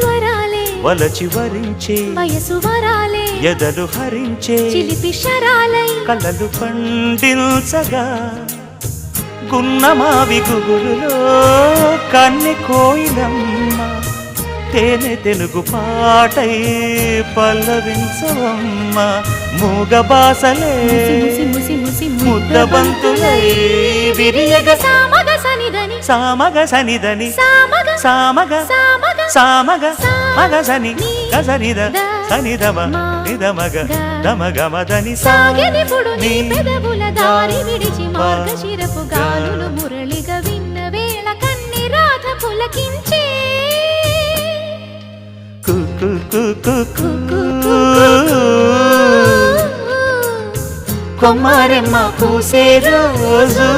స్వరాలే వలచి వరించే. వయసు వరాలే. ఎదలు హరించే. చిలిపి శరాలై. కలలు పండించగా. గున్నమావి గుగురులో కన్నె కోయిలమ్మ. తేనె తెలుగు పాటై పల్లవించవమ్మ. మూగ బాసలే. ముసి ముసి ముసి ముసి ముద్దబంతులై విరియగ. సనిదని సామగ సనిదని. సామగ సామగ సామగ మగ సని గజనిద సనిదవ నిదమగ దమగ మదని సాగనిపుడు నీ పెదవుల దారి విడిచి మార్గశిరపు గాలులు మురళిగ విన్న వేళ కన్ని రాధ పులకించే. కుక్కు కుక్కు కుక్కు కొమ్మారెమ్మ పూసే రోజు.